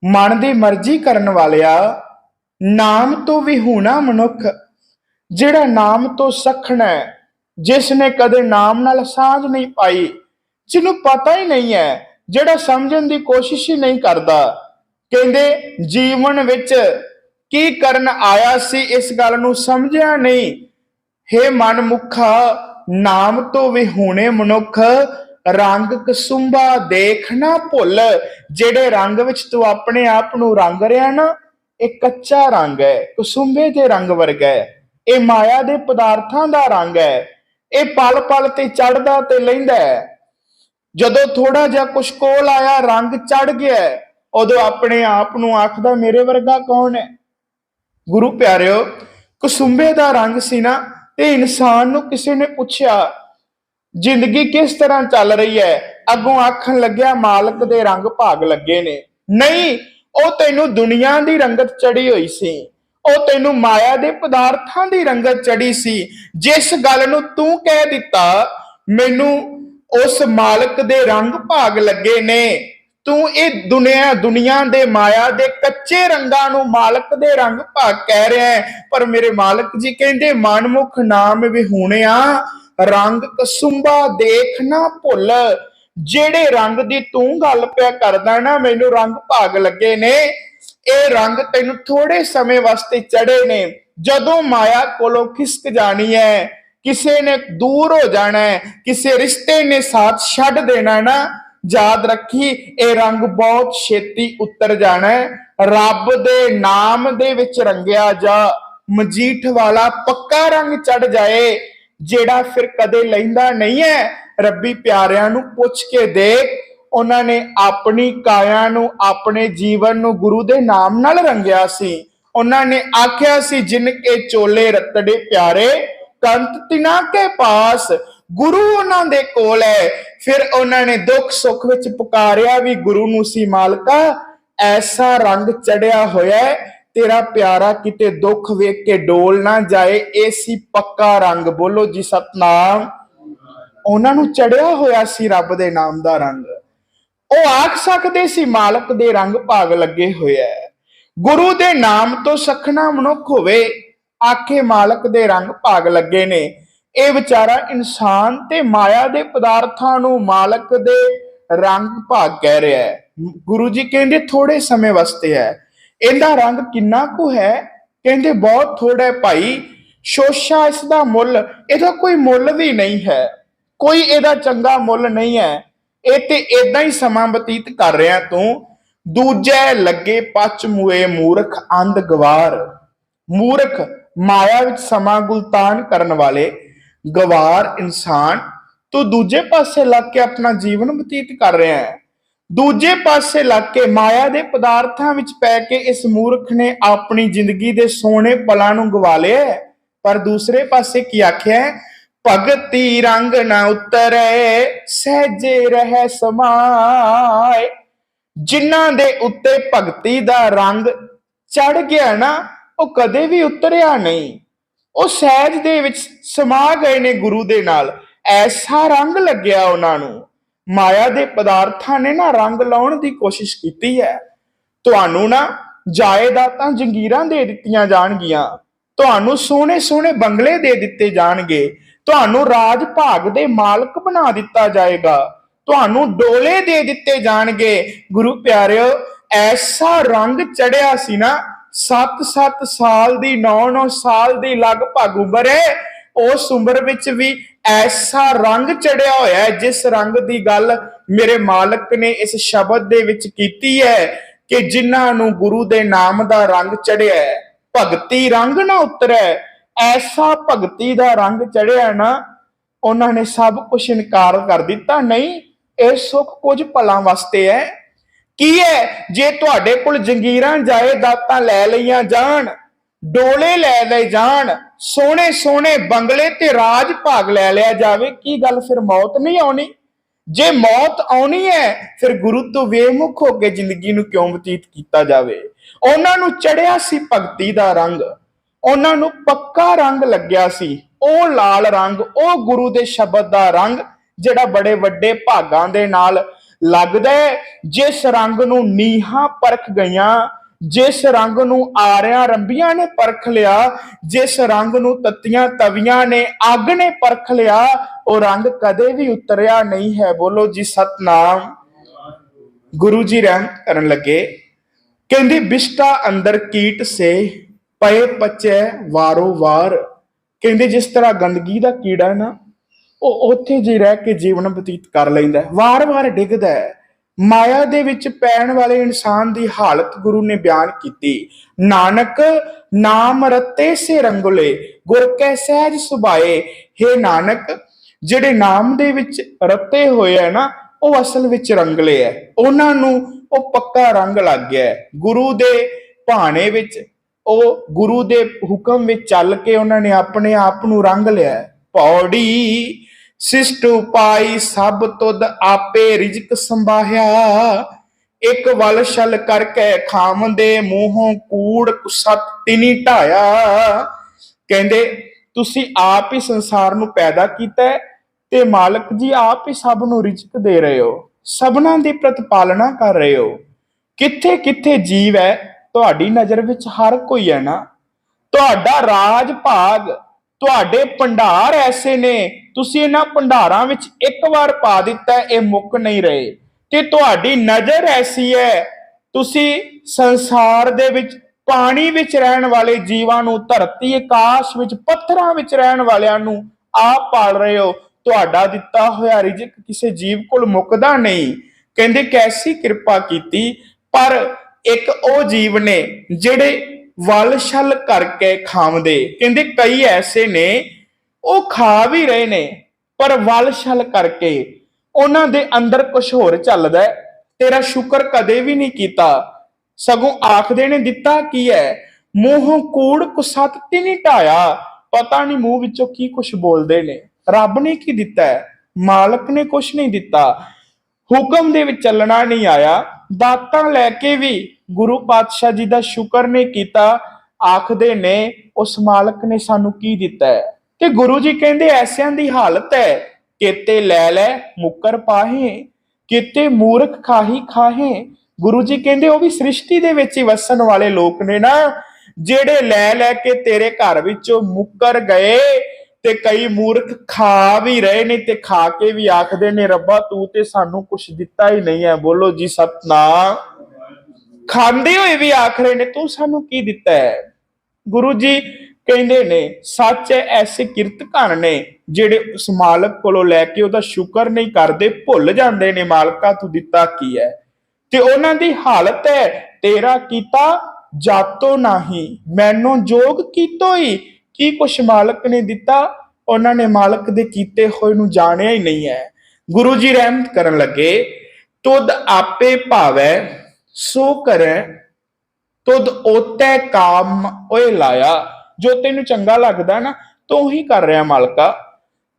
ਮਨ ਦੀ ਮਰਜ਼ੀ ਕਰਨ ਵਾਲਿਆ। ਨਾਮ ਤੋਂ ਵਿਹੂਣਾ ਮਨੁੱਖ, ਜਿਹੜਾ ਨਾਮ ਤੋਂ ਸਖਣਾ ਹੈ ਜਿਸ ਨੇ ਕਦੇ ਨਾਮ ਨਾਲ ਸਾਂਝ ਨਹੀਂ ਪਾਈ, ਜਿਹਨੂੰ ਪਤਾ ਹੀ ਨਹੀਂ ਹੈ, ਜਿਹੜਾ ਸਮਝਣ ਦੀ ਕੋਸ਼ਿਸ਼ ਹੀ ਨਹੀਂ ਕਰਦਾ। ਕਹਿੰਦੇ, ਜੀਵਨ ਵਿੱਚ ਕੀ ਕਰਨ ਆਇਆ ਸੀ ਇਸ ਗੱਲ ਨੂੰ ਸਮਝਿਆ ਨਹੀਂ। ਹੇ ਮਨ ਮੁਖਾ ਨਾਮ ਤੋਂ ਵਿਹੂਣੇ ਮਨੁੱਖ ਰੰਗ ਕਸੁੰਬਾ ਦੇਖਣਾ ਭੁੱਲ। ਜਿਹੜੇ ਰੰਗ ਵਿੱਚ ਤੂੰ ਆਪਣੇ ਆਪ ਨੂੰ ਰੰਗ ਰਿਹਾ ਨਾ, ਇਹ ਕੱਚਾ ਰੰਗ ਹੈ, ਕਸੁੰਬੇ ਦੇ ਰੰਗ ਵਰਗਾ ਹੈ। ਇਹ ਮਾਇਆ ਦੇ ਪਦਾਰਥਾਂ ਦਾ ਰੰਗ ਹੈ। ਇਹ ਪਲ ਪਲ ਤੇ ਚੜਦਾ ਤੇ ਲੈਂਦਾ ਹੈ। ਜਦੋਂ ਥੋੜਾ ਜਿਹਾ ਕੁਛ ਕੋਲ ਆਇਆ, ਰੰਗ ਚੜ ਗਿਆ ਉਦੋਂ ਆਪਣੇ ਆਪ ਨੂੰ ਆਖਦਾ, ਮੇਰੇ ਵਰਗਾ ਕੌਣ ਹੈ? ਗੁਰੂ ਪਿਆਰਿਓ, ਕਸੁੰਬੇ ਦਾ ਰੰਗ ਸੀ ਨਾ ਤੇ ਇਨਸਾਨ ਨੂੰ ਕਿਸੇ ਨੇ ਪੁੱਛਿਆ, ਜ਼ਿੰਦਗੀ ਕਿਸ ਤਰ੍ਹਾਂ ਚੱਲ ਰਹੀ ਹੈ? ਅੱਗੋਂ ਆਖਣ ਲੱਗਿਆ, ਮਾਲਕ ਦੇ ਰੰਗ ਭਾਗ ਲੱਗੇ ਨੇ। ਨਹੀਂ, ਉਹ ਤੈਨੂੰ ਦੁਨੀਆ ਦੀ ਰੰਗਤ ਚੜੀ ਹੋਈ ਸੀ। ਉਹ ਤੈਨੂੰ ਮਾਇਆ ਦੇ ਪਦਾਰਥਾਂ ਦੀ ਰੰਗਤ ਚੜੀ ਸੀ। ਜਿਸ ਗੱਲ ਨੂੰ ਤੂੰ ਕਹਿ ਦਿੱਤਾ, ਮੈਨੂੰ ਉਸ ਮਾਲਕ ਦੇ ਰੰਗ ਭਾਗ ਲੱਗੇ ਨੇ। ਤੂੰ ਇਹ ਦੁਨੀਆ ਦੁਨੀਆ ਦੇ ਮਾਇਆ ਦੇ ਕੱਚੇ ਰੰਗਾਂ ਨੂੰ ਮਾਲਕ ਦੇ ਰੰਗ ਭਾਗ ਕਹਿ ਰਿਹਾ ਹੈ। ਪਰ ਮੇਰੇ ਮਾਲਕ ਜੀ ਕਹਿੰਦੇ, ਮਨਮੁਖ ਨਾਮ ਵਿਹੂਣਿਆ ਰੰਗ ਕਸੁੰਬਾ ਦੇਖਣਾ ਭੁੱਲ। ਜਿਹੜੇ ਰੰਗ ਦੀ ਤੂੰ ਗੱਲ ਪਿਆ ਕਰਦਾ ਨਾ, ਮੈਨੂੰ ਰੰਗ ਭਾਗ ਲੱਗੇ ਨੇ। ਇਹ ਰੰਗ ਤੈਨੂੰ ਥੋੜੇ ਸਮੇਂ ਵਾਸਤੇ ਚੜੇ ਨੇ। ਜਦੋਂ ਮਾਇਆ ਕੋਲੋਂ ਖਿਸਕ ਜਾਣੀ ਹੈ ਕਿਸੇ ਨੇ ਦੂਰ ਹੋ ਜਾਣਾ ਹੈ ਕਿਸੇ ਰਿਸ਼ਤੇ ਨੇ ਸਾਥ ਛੱਡ ਦੇਣਾ ਨਾ, ਯਾਦ ਰੱਖੀ ਇਹ ਰੰਗ ਬਹੁਤ ਛੇਤੀ ਉਤਰ ਜਾਣਾ ਹੈ ਰੱਬ ਦੇ ਨਾਮ ਦੇ ਵਿੱਚ ਰੰਗਿਆ ਜਾ, ਮਜੀਠ ਵਾਲਾ ਪੱਕਾ ਰੰਗ ਚੜ ਜਾਏ, ਜਿਹੜਾ ਫਿਰ ਕਦੇ ਲੈਂਦਾ ਨਹੀਂ ਹੈ ਰੱਬੀ ਪਿਆਰਿਆਂ ਨੂੰ ਪੁੱਛ ਕੇ ਦੇਖ ਉਹਨਾਂ ਨੇ ਆਪਣੀ ਕਾਇਆ ਨੂੰ, ਆਪਣੇ ਜੀਵਨ ਨੂੰ ਗੁਰੂ ਦੇ ਨਾਮ ਨਾਲ ਰੰਗਿਆ ਸੀ। ਉਹਨਾਂ ਨੇ ਆਖਿਆ ਸੀ, ਜਿਨ ਕੇ ਚੋਲੇ ਰਤੜੇ ਪਿਆਰੇ, ਕੰਤ ਤਿਨਾ ਕੇ ਪਾਸ, ਗੁਰੂ ਉਹਨਾਂ ਦੇ ਕੋਲ ਹੈ ਫਿਰ ਉਹਨਾਂ ਨੇ ਦੁੱਖ ਸੁੱਖ ਵਿੱਚ ਪੁਕਾਰਿਆ ਵੀ ਗੁਰੂ ਨੂੰ ਸੀ ਮਾਲਕਾ, ਐਸਾ ਰੰਗ ਚੜਿਆ ਹੋਇਆ ਤੇਰਾ ਪਿਆਰਾ ਕਿਤੇ ਦੁੱਖ ਵੇਖ ਕੇ ਡੋਲ ਨਾ ਜਾਏ, ਇਹ ਸੀ ਪੱਕਾ ਰੰਗ। ਬੋਲੋ ਜੀ ਸਤਨਾਮ। ਉਹਨਾਂ ਨੂੰ ਚੜਿਆ ਹੋਇਆ ਸੀ ਰੱਬ ਦੇ ਨਾਮ ਦਾ ਰੰਗ। ਉਹ ਆਖ ਸਕਦੇ ਸੀ, ਮਾਲਕ ਦੇ ਰੰਗ ਭਾਗ ਲੱਗੇ ਹੋਇਆ ਹੈ ਗੁਰੂ ਦੇ ਨਾਮ ਤੋਂ ਸਖਣਾ ਮਨੁੱਖ ਹੋਵੇ, ਆਖੇ ਮਾਲਕ ਦੇ ਰੰਗ ਭਾਗ ਲੱਗੇ ਨੇ। ਇਹ ਵਿਚਾਰਾ ਇਨਸਾਨ ਤੇ ਮਾਇਆ ਦੇ ਪਦਾਰਥਾਂ ਨੂੰ ਮਾਲਕ ਦੇ ਰੰਗ ਭਾਗ ਕਹਿ ਰਿਹਾ ਹੈ ਗੁਰੂ ਜੀ ਕਹਿੰਦੇ ਥੋੜੇ ਸਮੇਂ ਵਾਸਤੇ ਹੈ ਇਹਦਾ ਰੰਗ ਕਿੰਨਾ ਕੁ ਹੈ? ਕਹਿੰਦੇ, ਬਹੁਤ ਥੋੜਾ ਹੈ ਭਾਈ। ਸ਼ੋਸ਼ਾ ਇਸ ਦਾ ਮੁੱਲ, ਇਹਦਾ ਕੋਈ ਮੁੱਲ ਵੀ ਨਹੀਂ ਹੈ। ਕੋਈ ਇਹਦਾ ਚੰਗਾ ਮੁੱਲ ਨਹੀਂ ਹੈ ਇਹ ਤੇ ਇਦਾਂ ਹੀ ਸਮਾਂ ਬਤੀਤ ਕਰ ਰਿਹਾ ਤੂੰ। ਦੂਜੇ ਲੱਗੇ ਪਚ ਮੂਏ ਮੂਰਖ ਅੰਧ ਗਵਾਰ। ਮੂਰਖ, ਮਾਇਆ ਵਿੱਚ ਸਮਾਂ ਗੁਲਤਾਨ ਕਰਨ ਵਾਲੇ ਗਵਾਰ ਇਨਸਾਨ। ਤੂੰ ਦੂਜੇ ਪਾਸੇ ਲੱਗ ਕੇ ਆਪਣਾ ਜੀਵਨ ਬਤੀਤ ਕਰ ਰਿਹਾ ਹੈ। ਦੂਜੇ ਪਾਸੇ ਲੱਗ ਕੇ ਮਾਇਆ ਦੇ ਪਦਾਰਥਾਂ ਵਿੱਚ ਪੈ ਕੇ ਇਸ ਮੂਰਖ ਨੇ ਆਪਣੀ ਜ਼ਿੰਦਗੀ ਦੇ ਸੋਹਣੇ ਪਲਾਂ ਨੂੰ ਗਵਾ ਲਿਆ ਪਰ ਦੂਸਰੇ ਪਾਸੇ ਕੀ ਆਖਿਆ ਹੈ? ਭਗਤੀ ਰੰਗ ਨਾ ਉਤਰੇ, ਸਹਜੇ ਰਹਿ ਸਮਾਏ। ਜਿਨ੍ਹਾਂ ਦੇ ਉੱਤੇ ਭਗਤੀ ਦਾ ਰੰਗ ਚੜ ਗਿਆ ਨਾ, ਉਹ ਕਦੇ ਵੀ ਉਤਰਿਆ ਨਹੀਂ। ਉਹ ਸਹਿਜ ਦੇ ਵਿੱਚ ਸਮਾ ਗਏ ਨੇ ਗੁਰੂ ਦੇ ਨਾਲ। ਐਸਾ ਰੰਗ ਲੱਗਿਆ ਉਹਨਾਂ ਨੂੰ। ਮਾਇਆ ਦੇ ਪਦਾਰਥਾਂ ਨੇ ਨਾ ਰੰਗ ਲਾਉਣ ਦੀ ਕੋਸ਼ਿਸ਼ ਕੀਤੀ ਹੈ। ਤੁਹਾਨੂੰ ਨਾ ਜਾਇਦਾਦਾਂ ਜੰਗੀਰਾਂ ਦੇ ਦਿੱਤੀਆਂ ਜਾਣਗੀਆਂ। ਤੁਹਾਨੂੰ ਸੋਹਣੇ ਸੋਹਣੇ ਬੰਗਲੇ ਦੇ ਦਿੱਤੇ ਜਾਣਗੇ। ਤੁਹਾਨੂੰ ਰਾਜ ਭਾਗ ਦੇ ਮਾਲਕ ਬਣਾ ਦਿੱਤਾ ਜਾਏਗਾ। ਤੁਹਾਨੂੰ ਡੋਲੇ ਦੇ ਦਿੱਤੇ ਜਾਣਗੇ। ਗੁਰੂ ਪਿਆਰਿਓ, ਐਸਾ ਰੰਗ ਚੜਿਆ ਸੀ ਨਾ 7-7 ਸਾਲ ਦੀ 9-9 ਸਾਲ ਦੀ ਲਗਭਗ ਉਮਰ ਹੈ। ਉਸ ਉਮਰ ਵਿੱਚ ਵੀ ਐਸਾ ਰੰਗ ਚੜਿਆ ਹੋਇਆ ਹੈ, ਜਿਸ ਰੰਗ ਦੀ ਗੱਲ ਮੇਰੇ ਮਾਲਕ ਨੇ ਇਸ ਸ਼ਬਦ ਦੇ ਵਿੱਚ ਕੀਤੀ ਹੈ ਕਿ ਜਿਨ੍ਹਾਂ ਨੂੰ ਗੁਰੂ ਦੇ ਨਾਮ ਦਾ ਰੰਗ ਚੜਿਆ ਹੈ। ਭਗਤੀ ਰੰਗ ਨਾ ਉਤਰੈ। ਐਸਾ ਭਗਤੀ ਦਾ ਰੰਗ ਚੜਿਆ ਨਾ, ਉਹਨਾਂ ਨੇ ਸਭ ਕੁਝ ਇਨਕਾਰ ਕਰ ਦਿੱਤਾ। ਨਹੀਂ, ਇਹ ਸੁੱਖ ਕੁਝ ਪਲਾਂ ਵਾਸਤੇ ਹੈ। ਕੀ ਹੈ? ਜੇ ਤੁਹਾਡੇ ਕੋਲ ਜੰਗੀਰਾਂ ਜਾਇਦਾਦਾਂ ਲੈ ਲਈਆਂ ਜਾਣ, ਡੋਲੇ ਲੈ ਲਏ ਜਾਣ ਸੋਹਣੇ ਸੋਹਣੇ ਬੰਗਲੇ ਤੇ ਰਾਜ ਭਾਗ ਲੈ ਲਿਆ ਜਾਵੇ, ਕੀ ਗੱਲ ਫਿਰ ਮੌਤ ਨਹੀਂ ਆਉਣੀ? ਜੇ ਮੌਤ ਆਉਣੀ ਹੈ, ਫਿਰ ਗੁਰੂ ਤੋਂ ਵੇਮੁਖ ਹੋ ਕੇ ਜ਼ਿੰਦਗੀ ਨੂੰ ਕਿਉਂ ਬਤੀਤ ਕੀਤਾ ਜਾਵੇ? ਉਹਨਾਂ ਨੂੰ ਚੜਿਆ ਸੀ ਭਗਤੀ ਦਾ ਰੰਗ। ਉਹਨਾਂ ਨੂੰ ਪੱਕਾ ਰੰਗ ਲੱਗਿਆ ਸੀ। ਉਹ ਲਾਲ ਰੰਗ, ਉਹ ਗੁਰੂ ਦੇ ਸ਼ਬਦ ਦਾ ਰੰਗ, ਜਿਹੜਾ ਬੜੇ ਵੱਡੇ ਭਾਗਾਂ ਦੇ ਨਾਲ ਲੱਗਦਾ ਜਿਸ ਰੰਗ ਨੂੰ ਨੀਹਾਂ ਪਰਖ ਗਈਆਂ, ਜਿਸ ਰੰਗ ਨੂੰ ਆਰਿਆਂ ਰੰਬੀਆਂ ਨੇ ਪਰਖ ਲਿਆ, ਜਿਸ ਰੰਗ ਨੂੰ ਤੱਤੀਆਂ ਤਵੀਆਂ ਨੇ ਅੱਗ ਨੇ ਪਰਖ ਲਿਆ, ਉਹ ਰੰਗ ਕਦੇ ਵੀ ਉਤਰਿਆ ਨਹੀਂ ਹੈ। ਬੋਲੋ ਜੀ, ਸਤਨਾਮ। ਗੁਰੂ ਜੀ ਰਹਿਮ ਕਰਨ ਲੱਗੇ। ਕਹਿੰਦੀ, ਬਿਸ਼ਟਾ ਅੰਦਰ ਕੀਟ ਸੇ ਪਏ ਪਚੈ ਵਾਰੋ ਵਾਰ। ਕਹਿੰਦੇ ਜਿਸ ਤਰ੍ਹਾਂ ਗੰਦਗੀ ਦਾ ਕੀੜਾ ਨਾ, ਉਹ ਉੱਥੇ ਜੀ ਰਹਿ ਕੇ ਜੀਵਨ ਬਤੀਤ ਕਰ ਲੈਂਦਾ ਹੈ। ਵਾਰ-ਵਾਰ ਡਿੱਗਦਾ ਹੈ। ਮਾਇਆ ਦੇ ਵਿੱਚ ਪੈਣ ਵਾਲੇ ਇਨਸਾਨ ਦੀ ਹਾਲਤ ਗੁਰੂ ਨੇ ਬਿਆਨ ਕੀਤੀ। ਨਾਨਕ, ਨਾਮ ਰਤੇ ਸੇ ਰੰਗੁਲੇ, ਗੁਰ ਕੈ ਸਹਿਜ ਸੁਭਾਏ। हे ਨਾਨਕ, ਜਿਹੜੇ ਨਾਮ ਦੇ ਵਿੱਚ ਰਤੇ ਹੋਏ ਆ ਨਾ, ਉਹ ਅਸਲ ਵਿੱਚ ਰੰਗਲੇ ਐ ਉਹਨਾਂ ਨੂੰ ਉਹ ਪੱਕਾ ਰੰਗ ਲੱਗ ਗਿਆ ਗੁਰੂ ਦੇ ਭਾਣੇ ਵਿੱਚ ਉਹ ਗੁਰੂ ਦੇ ਹੁਕਮ ਵਿੱਚ ਚੱਲ ਕੇ ਉਹਨਾਂ ਨੇ ਆਪਣੇ ਆਪ ਨੂੰ ਰੰਗ ਲਿਆ ਪੌੜੀ ਸਿਸਟੂ ਪਾਈ ਸਭ ਤੁਧ ਆਪੇ ਰਿਜਕ ਸੰਭਾਹਿਆ। ਇੱਕ ਵਲ ਛਲ ਕਰਕੇ ਖਾਵੰਦੇ ਮੂੰਹੋਂ ਕੂੜ ਸਤ ਤਿਨੀ ਢਾਇਆ। ਕਹਿੰਦੇ, ਤੁਸੀਂ ਆਪ ਹੀ ਸੰਸਾਰ ਨੂੰ ਪੈਦਾ ਕੀਤਾ ਤੇ ਮਾਲਕ ਜੀ ਆਪ ਹੀ ਸਭ ਨੂੰ ਰਿਜਕ ਦੇ ਰਹੇ ਹੋ। ਸਭਨਾਂ ਦੀ ਪ੍ਰਤਪਾਲਣਾ ਕਰ ਰਹੇ ਹੋ। ਕਿੱਥੇ ਕਿੱਥੇ ਜੀਵ ਹੈ ਤੁਹਾਡੀ ਨਜ਼ਰ ਵਿੱਚ ਹਰ ਕੋਈ ਹੈ ਨਾ? ਤੁਹਾਡਾ ਰਾਜ ਭਾਗ, ਤੁਹਾਡੇ ਭੰਡਾਰ ਐਸੇ ਨੇ। ਤੁਸੀਂ ਇਹਨਾਂ ਭੰਡਾਰਾਂ ਵਿੱਚ ਇੱਕ ਵਾਰ ਪਾ ਦਿੱਤਾ, ਇਹ ਮੁੱਕ ਨਹੀਂ ਰਹੇ। ਤੇ ਤੁਹਾਡੀ ਨਜ਼ਰ ਐਸੀ ਹੈ, ਤੁਸੀਂ ਸੰਸਾਰ ਦੇ ਵਿੱਚ, ਪਾਣੀ ਵਿੱਚ ਰਹਿਣ ਵਾਲੇ ਜੀਵਾਂ ਨੂੰ, ਧਰਤੀ ਆਕਾਸ਼ ਵਿੱਚ, ਪੱਥਰਾਂ ਵਿੱਚ ਰਹਿਣ ਵਾਲਿਆਂ ਨੂੰ ਆਪ ਪਾਲ ਰਹੇ ਹੋ। ਤੁਹਾਡਾ ਦਿੱਤਾ ਹੋਇਆ ਰਿਜਕ ਕਿਸੇ ਜੀਵ ਕੋਲ ਮੁੱਕਦਾ ਨਹੀਂ। ਕਹਿੰਦੇ, ਕੈਸੀ ਕਿਰਪਾ ਕੀਤੀ। ਪਰ ਇੱਕ ਉਹ ਜੀਵ ਨੇ ਜਿਹੜੇ ਵਲ ਛਲ ਕਰਕੇ ਖਾਵਦੇ। ਕਹਿੰਦੇ ਕਈ ਐਸੇ ਨੇ, ਉਹ ਖਾ ਵੀ ਰਹੇ ਨੇ, ਪਰ ਵਲ ਛਲ ਕਰਕੇ ਉਹਨਾਂ ਦੇ ਅੰਦਰ ਕੁਝ ਹੋਰ ਚੱਲਦਾ ਤੇਰਾ ਸ਼ੁਕਰ ਕਦੇ ਵੀ ਨਹੀਂ ਕੀਤਾ। ਸਗੋਂ ਆਖਦੇ ਨੇ, ਦਿੱਤਾ ਕੀ ਹੈ? ਮੂੰਹੋਂ ਕੂੜ ਕੁਸਤ ਤੇ ਨਹੀਂ ਢਾਇਆ। ਪਤਾ ਨਹੀਂ ਮੂੰਹ ਵਿੱਚੋਂ ਕੀ ਕੁਝ ਬੋਲਦੇ ਨੇ। ਰੱਬ ਨੇ ਕੀ ਦਿੱਤਾ ਹੈ? ਮਾਲਕ ਨੇ ਕੁਝ ਨਹੀਂ ਦਿੱਤਾ। ਹੁਕਮ ਦੇ ਵਿੱਚ ਚੱਲਣਾ ਨਹੀਂ ਆਇਆ। ਦਾਤਾਂ ਲੈ ਕੇ ਵੀ ਗੁਰੂ ਪਾਤਸ਼ਾਹ ਜੀ ਦਾ ਸ਼ੁਕਰ ਨਹੀਂ ਕੀਤਾ। ਆਖਦੇ ਨੇ, ਉਸ ਮਾਲਕ ਨੇ ਸਾਨੂੰ ਕੀ ਦਿੱਤਾ ਹੈ? ਤੇ ਗੁਰੂ ਜੀ ਕਹਿੰਦੇ, ਐਸਿਆਂ ਦੀ ਹਾਲਤ ਹੈ। ਕਿਤੇ ਲੈ ਲੈ, ਮੁੱਕਰ ਪਾਹੇ। ਕਿਤੇ ਮੂਰਖ ਖਾਹੀ ਖਾਹੇ। ਗੁਰੂ ਜੀ ਕਹਿੰਦੇ, ਉਹ ਵੀ ਸ੍ਰਿਸ਼ਟੀ ਦੇ ਵਿੱਚ ਹੀ ਵਸਣ ਵਾਲੇ ਲੋਕ ਨੇ ਨਾ। ਜਿਹੜੇ ਲੈ ਲੈ ਕੇ ਤੇਰੇ ਘਰ ਵਿੱਚੋਂ ਮੁੱਕਰ ਗਏ ਤੇ ਕਈ ਮੂਰਖ ਖਾ ਵੀ ਰਹੇ ਨੇ ਤੇ ਖਾ ਕੇ ਵੀ ਆਖਦੇ ਨੇ, ਰੱਬਾ, ਤੂੰ ਤੇ ਸਾਨੂੰ ਕੁਝ ਦਿੱਤਾ ਹੀ ਨਹੀਂ ਹੈ। ਬੋਲੋ ਜੀ, ਸਤਨਾਮ। ਖਾਂਦੇ ਹੋਏ ਵੀ ਆਖ ਰਹੇ ਨੇ, ਤੂੰ ਸਾਨੂੰ ਕੀ ਦਿੱਤਾ ਹੈ? ਗੁਰੂ ਜੀ ਕਹਿੰਦੇ ਨੇ, ਸੱਚ ਐਸੇ ਕਿਰਤ ਘਣ ਨੇ ਜਿਹੜੇ ਉਸ ਮਾਲਕ ਕੋਲੋਂ ਲੈ ਕੇ ਉਹਦਾ ਸ਼ੁਕਰ ਨਹੀਂ ਕਰਦੇ, ਭੁੱਲ ਜਾਂਦੇ ਨੇ, ਮਾਲਕਾ, ਤੂੰ ਦਿੱਤਾ ਕੀ ਹੈ? ਤੇ ਉਹਨਾਂ ਦੀ ਹਾਲਤ ਹੈ, ਤੇਰਾ ਕੀਤਾ ਜਾਤੋ ਨਹੀਂ, ਮੈਨੂੰ ਜੋਗ ਕੀਤੋ ਕੀ ਕੁਛ ਮਾਲਕ ਨੇ ਦਿੱਤਾ? ਉਹਨਾਂ ਨੇ ਮਾਲਕ ਦੇ ਕੀਤੇ ਹੋਏ ਨੂੰ ਜਾਣਿਆ ਹੀ ਨਹੀਂ ਹੈ। ਗੁਰੂ ਜੀ ਰਹਿਮਤ ਕਰਨ ਲੱਗੇ, ਤੁਧ ਆਪੇ ਭਾਵੈ, ਸੋ ਕਰੈ, ਤੁਧ ਓਤੈ ਕਾਮ ਓਏ ਲਾਇਆ। ਜੋ ਤੈਨੂੰ ਚੰਗਾ ਲੱਗਦਾ ਨਾ, ਤੂੰ ਹੀ ਕਰ ਰਿਹਾ ਮਾਲਕਾ।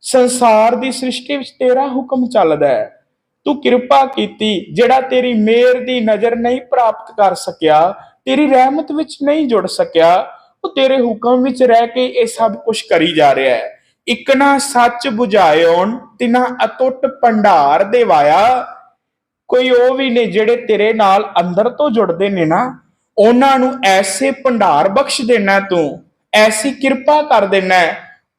ਸੰਸਾਰ ਦੀ ਸ੍ਰਿਸ਼ਟੀ ਵਿੱਚ ਤੇਰਾ ਹੁਕਮ ਚੱਲਦਾ ਹੈ। ਤੂੰ ਕਿਰਪਾ ਕੀਤੀ, ਜਿਹੜਾ ਤੇਰੀ ਮਿਹਰ ਦੀ ਨਜ਼ਰ ਨਹੀਂ ਪ੍ਰਾਪਤ ਕਰ ਸਕਿਆ, ਤੇਰੀ ਰਹਿਮਤ ਵਿੱਚ ਨਹੀਂ ਜੁੜ ਸਕਿਆ। ਉਹ ਤੇਰੇ ਹੁਕਮ ਵਿੱਚ ਰਹਿ ਕੇ ਇਹ ਸਭ ਕੁਝ ਕਰੀ ਜਾ ਰਿਹਾ ਹੈ। ਇਕ ਨਾ ਸੱਚ 부ਝਾਇਓਨ ਤਿਨਾ ਅਟੁੱਟ ਭੰਡਾਰ ਦੇਵਾਇਆ ਕੋਈ ਉਹ ਵੀ ਨੇ ਜਿਹੜੇ ਤੇਰੇ ਨਾਲ ਅੰਦਰ ਤੋਂ ਜੁੜਦੇ ਨੇ ਨਾ, ਉਹਨਾਂ ਨੂੰ ਐਸੇ ਭੰਡਾਰ ਬਖਸ਼ ਦੇਣਾ ਤੂੰ, ਐਸੀ ਕਿਰਪਾ ਕਰ ਦੇਣਾ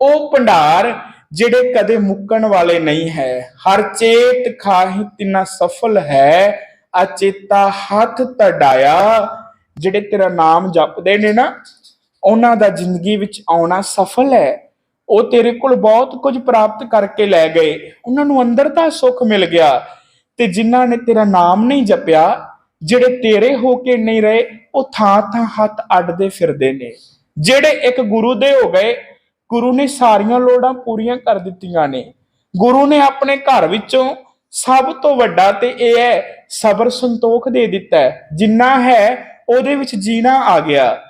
ਉਹ ਭੰਡਾਰ ਜਿਹੜੇ ਕਦੇ ਮੁੱਕਣ ਵਾਲੇ ਨਹੀਂ ਹੈ। ਹਰ ਚੇਤ ਖਾਹੀ ਤਿਨਾ ਸਫਲ ਹੈ, ਅਚੇਤਾ ਹੱਥ ਤੜਾਇਆ। ਜਿਹੜੇ ਤੇਰਾ ਨਾਮ ਜਪਦੇ ਨੇ ਨਾ ਉਹਨਾਂ ਦਾ ਜ਼ਿੰਦਗੀ ਵਿੱਚ ਆਉਣਾ ਸਫਲ ਹੈ। ਉਹ ਤੇਰੇ ਕੋਲ ਬਹੁਤ ਕੁਝ ਪ੍ਰਾਪਤ ਕਰਕੇ ਲੈ ਗਏ। ਉਹਨਾਂ ਨੂੰ ਅੰਦਰ ਦਾ ਸੁੱਖ ਮਿਲ ਗਿਆ ਤੇ ਜਿਨ੍ਹਾਂ ਨੇ ਤੇਰਾ ਨਾਮ ਨਹੀਂ ਜਪਿਆ, ਜਿਹੜੇ ਤੇਰੇ ਹੋ ਕੇ ਨਹੀਂ ਰਹੇ, ਉਹ ਥਾਂ ਥਾਂ ਹੱਥ ਅੱਡਦੇ ਫਿਰਦੇ ਨੇ। ਜਿਹੜੇ ਇੱਕ ਗੁਰੂ ਦੇ ਹੋ ਗਏ, ਗੁਰੂ ਨੇ ਸਾਰੀਆਂ ਲੋੜਾਂ ਪੂਰੀਆਂ ਕਰ ਦਿੱਤੀਆਂ ਨੇ। ਗੁਰੂ ਨੇ ਆਪਣੇ ਘਰ ਵਿੱਚੋਂ ਸਭ ਤੋਂ ਵੱਡਾ ਤੇ ਇਹ ਹੈ, ਸਬਰ ਸੰਤੋਖ ਦੇ ਦਿੱਤਾ ਜਿੰਨਾ ਹੈ, ਉਹਦੇ ਵਿੱਚ ਜੀਣਾ ਆ ਗਿਆ।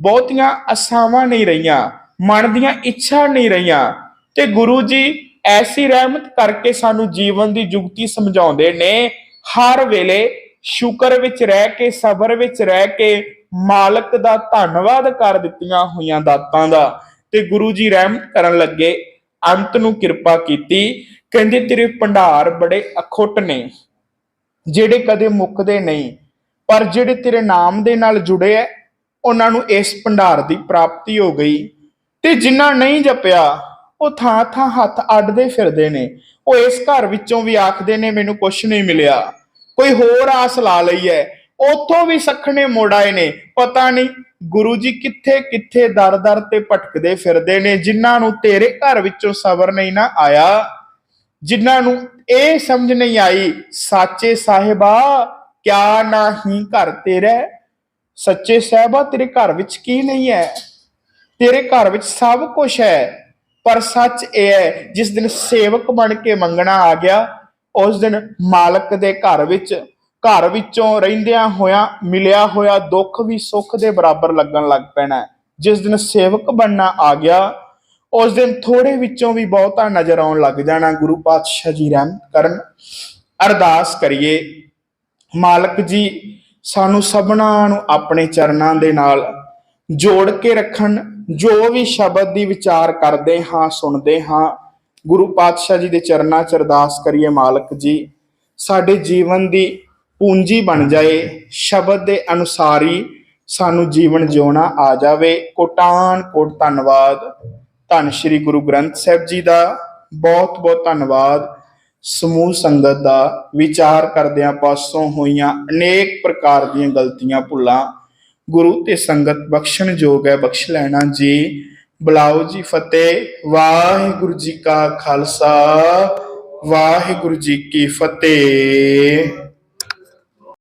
ਬਹੁਤੀਆਂ ਆਸਾਵਾਂ ਨਹੀਂ ਰਹੀਆਂ, ਮਨ ਦੀਆਂ ਇੱਛਾ ਨਹੀਂ ਰਹੀਆਂ ਤੇ ਗੁਰੂ ਜੀ ਐਸੀ ਰਹਿਮਤ ਕਰਕੇ ਸਾਨੂੰ ਜੀਵਨ ਦੀ ਜੁਗਤੀ ਸਮਝਾਉਂਦੇ ਨੇ, ਹਰ ਵੇਲੇ ਸ਼ੁਕਰ ਵਿੱਚ ਰਹਿ ਕੇ, ਸਬਰ ਵਿੱਚ ਰਹਿ ਕੇ ਮਾਲਕ ਦਾ ਧੰਨਵਾਦ ਕਰ ਦਿੱਤੀਆਂ ਹੋਈਆਂ ਦਾਤਾਂ ਦਾ ਤੇ ਗੁਰੂ ਜੀ ਰਹਿਮਤ ਕਰਨ ਲੱਗੇ, ਅੰਤ ਨੂੰ ਕਿਰਪਾ ਕੀਤੀ, ਕਹਿੰਦੇ ਤੇਰੇ ਭੰਡਾਰ ਬੜੇ ਅਖੁੱਟ ਨੇ, ਜਿਹੜੇ ਕਦੇ ਮੁੱਕਦੇ ਨਹੀਂ, ਪਰ ਜਿਹੜੇ ਤੇਰੇ ਨਾਮ ਦੇ ਨਾਲ ਜੁੜੇ ਐ ਉਹਨਾਂ ਨੂੰ ਇਸ ਭੰਡਾਰ ਦੀ ਪ੍ਰਾਪਤੀ ਹੋ ਗਈ। ਤੇ ਜਿਨ੍ਹਾਂ ਨਹੀਂ ਜਪਿਆ, ਉਹ ਥਾਂ ਥਾਂ ਹੱਥ ਅੱਡਦੇ ਫਿਰਦੇ ਨੇ। ਉਹ ਇਸ ਘਰ ਵਿੱਚੋਂ ਵੀ ਆਖਦੇ ਨੇ, ਮੈਨੂੰ ਕੁਝ ਨਹੀਂ ਮਿਲਿਆ। ਕੋਈ ਹੋਰ ਆਸ ਲਾ ਲਈ ਹੈ ਉਥੋਂ ਵੀ ਸਖਣੇ ਮੋੜ ਆਏ ਨੇ। ਪਤਾ ਨਹੀਂ ਗੁਰੂ ਜੀ ਕਿੱਥੇ ਕਿੱਥੇ ਦਰ-ਦਰ ਤੇ ਭਟਕਦੇ ਫਿਰਦੇ ਨੇ। ਜਿਨ੍ਹਾਂ ਨੂੰ ਤੇਰੇ ਘਰ ਵਿੱਚੋਂ ਸਬਰ ਨਹੀਂ ਨਾ ਆਇਆ। ਜਿਨ੍ਹਾਂ ਨੂੰ ਇਹ ਸਮਝ ਨਹੀਂ ਆਈ, ਸਾਚੇ ਸਾਹਿਬਾ, ਕਿਆ ਨਹੀਂ ਘਰ ਤੇਰਾ? ਸੱਚੇ ਸਾਹਿਬਾ ਤੇਰੇ ਘਰ ਵਿੱਚ ਕੀ ਨਹੀਂ ਹੈ? ਤੇਰੇ ਘਰ ਵਿੱਚ ਸਭ ਕੁਝ ਹੈ, ਪਰ ਸੱਚ ਇਹ ਹੈ, ਜਿਸ ਦਿਨ ਸੇਵਕ ਬਣ ਕੇ ਮੰਗਣਾ ਆ ਗਿਆ, ਉਸ ਦਿਨ ਮਾਲਕ ਦੇ ਘਰ ਵਿੱਚ, ਘਰ ਵਿੱਚੋਂ ਰਹਿੰਦਿਆਂ ਹੋਇਆਂ, ਮਿਲਿਆ ਹੋਇਆ ਦੁੱਖ ਵੀ ਸੁੱਖ ਦੇ ਬਰਾਬਰ ਲੱਗਣ ਲੱਗ ਪੈਣਾ ਜਿਸ ਦਿਨ ਸੇਵਕ ਬਣਨਾ ਆ ਗਿਆ, ਉਸ ਦਿਨ ਥੋੜੇ ਵਿੱਚੋਂ ਵੀ ਬਹੁਤਾ ਨਜ਼ਰ ਆਉਣ ਲੱਗ ਜਾਣਾ, ਗੁਰੂ ਪਾਤਸ਼ਾਹ ਜੀ ਰਹਿਮ ਕਰਨ। ਅਰਦਾਸ ਕਰੀਏ, ਮਾਲਕ ਜੀ ਸਾਨੂੰ ਸਭਨਾਂ ਨੂੰ ਆਪਣੇ ਚਰਨਾਂ ਦੇ ਨਾਲ ਜੋੜ ਕੇ ਰੱਖਣ, ਜੋ ਵੀ ਸ਼ਬਦ ਦੀ ਵਿਚਾਰ ਕਰਦੇ ਹਾਂ, ਸੁਣਦੇ ਹਾਂ। ਗੁਰੂ ਪਾਤਸ਼ਾਹ ਜੀ ਦੇ ਚਰਨਾਂ 'ਚ ਅਰਦਾਸ ਕਰੀਏ ਮਾਲਕ ਜੀ, ਸਾਡੇ ਜੀਵਨ ਦੀ ਪੂੰਜੀ ਬਣ ਜਾਏ, ਸ਼ਬਦ ਦੇ ਅਨੁਸਾਰ ਹੀ ਸਾਨੂੰ ਜੀਵਨ ਜਿਉਣਾ ਆ ਜਾਵੇ। ਕੋਟਾਨ ਕੋਟ ਧੰਨਵਾਦ। ਧੰਨ ਸ਼੍ਰੀ ਗੁਰੂ ਗ੍ਰੰਥ ਸਾਹਿਬ ਜੀ ਦਾ ਬਹੁਤ ਬਹੁਤ ਧੰਨਵਾਦ। ਸਮੂਹ ਸੰਗਤ ਦਾ ਵਿਚਾਰ ਕਰਦਿਆਂ ਪਾਸੋਂ ਹੋਈਆਂ ਅਨੇਕ ਪ੍ਰਕਾਰ ਦੀਆਂ ਗਲਤੀਆਂ ਭੁੱਲਾਂ, ਗੁਰੂ ਤੇ ਸੰਗਤ ਬਖਸ਼ਣ ਯੋਗ ਹੈ, ਬਖਸ਼ ਲੈਣਾ ਜੀ। ਬੁਲਾਓ ਜੀ ਫਤਿਹ, ਵਾਹਿਗੁਰੂ ਜੀ ਕਾ ਖਾਲਸਾ, ਵਾਹਿਗੁਰੂ ਜੀ ਕੀ ਫਤਿਹ।